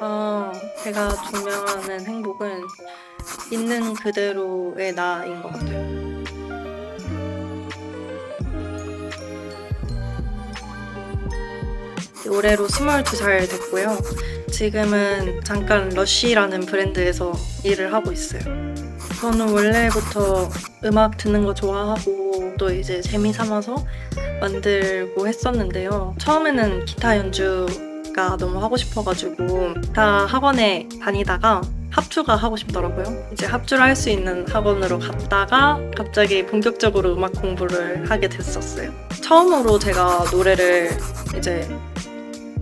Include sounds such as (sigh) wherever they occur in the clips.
아, 제가 조명하는 행복은 있는 그대로의 나인 것 같아요. 올해로 22살 됐고요. 지금은 잠깐 러쉬라는 브랜드에서 일을 하고 있어요. 저는 원래부터 음악 듣는 거 좋아하고 또 이제 재미 삼아서 만들고 했었는데요. 처음에는 기타 연주 가 너무 하고 싶어가지고 기타 학원에 다니다가 합주가 하고 싶더라고요. 이제 합주를 할 수 있는 학원으로 갔다가 갑자기 본격적으로 음악 공부를 하게 됐었어요. 처음으로 제가 노래를 이제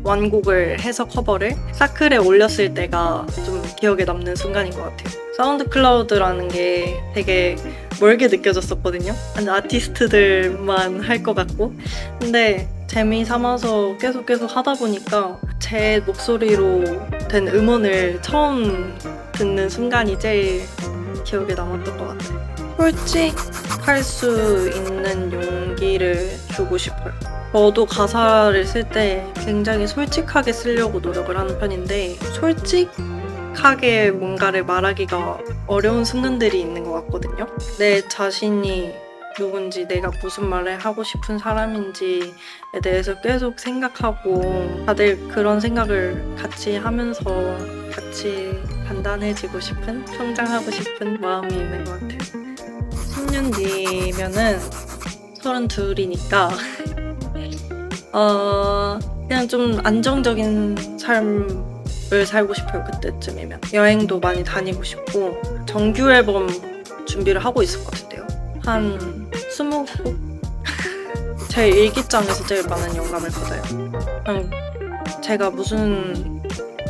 완곡을 해서 커버를 사클에 올렸을 때가 좀 기억에 남는 순간인 것 같아요. 사운드 클라우드라는 게 되게 멀게 느껴졌었거든요. 아티스트들만 할 것 같고. 근데 재미 삼아서 계속 계속 하다 보니까 제 목소리로 된 음원을 처음 듣는 순간이 제일 기억에 남았던 것 같아요. 솔직할 수 있는 용기를 주고 싶어요. 저도 가사를 쓸 때 굉장히 솔직하게 쓰려고 노력을 하는 편인데 솔직하게 뭔가를 말하기가 어려운 순간들이 있는 것 같거든요. 내 자신이 누군지 내가 무슨 말을 하고 싶은 사람인지에 대해서 계속 생각하고 다들 그런 생각을 같이 하면서 같이 단단해지고 싶은 성장하고 싶은 마음이 있는 것 같아요. 10년 뒤면은 32이니까 (laughs) 어, 그냥 좀 안정적인 삶을 살고 싶어요, 그때쯤이면. 여행도 많이 다니고 싶고, 정규 앨범 준비를 하고 있을 것 같은데요. 한 20곡? 제 일기장에서 제일 많은 영감을 받아요. 제가 무슨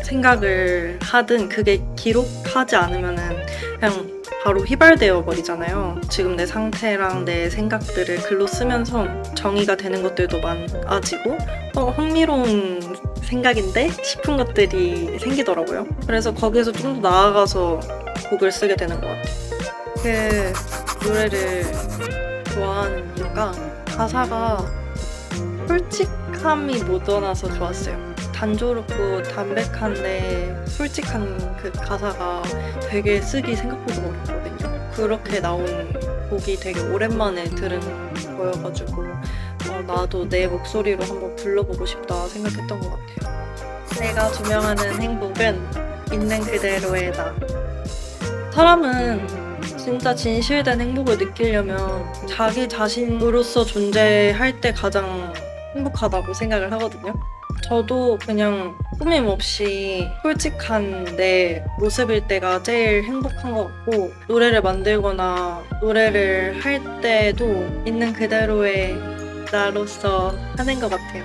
생각을 하든 그게 기록하지 않으면은 그냥 바로 휘발되어 버리잖아요. 지금 내 상태랑 내 생각들을 글로 쓰면서 정의가 되는 것들도 많아지고 어, 흥미로운 생각인데 싶은 것들이 생기더라고요. 그래서 거기서 좀 더 나아가서 곡을 쓰게 되는 것 같아요. 그 노래를 좋아하는 이유가 가사가 솔직함이 묻어나서 좋았어요. 단조롭고 담백한데 솔직한 그 가사가 되게 쓰기 생각보다 어렵거든요. 그렇게 나온 곡이 되게 오랜만에 들은 거여가지고 어, 나도 내 목소리로 한번 불러보고 싶다 생각했던 것 같아요. 내가 조명하는 행복은 있는 그대로의 나. 사람은 진짜 진실된 행복을 느끼려면 자기 자신으로서 존재할 때 가장 행복하다고 생각을 하거든요. 저도 그냥 꾸밈 없이 솔직한 내 모습일 때가 제일 행복한 것 같고 노래를 만들거나 노래를 할 때도 있는 그대로의 나로서 하는 것 같아요.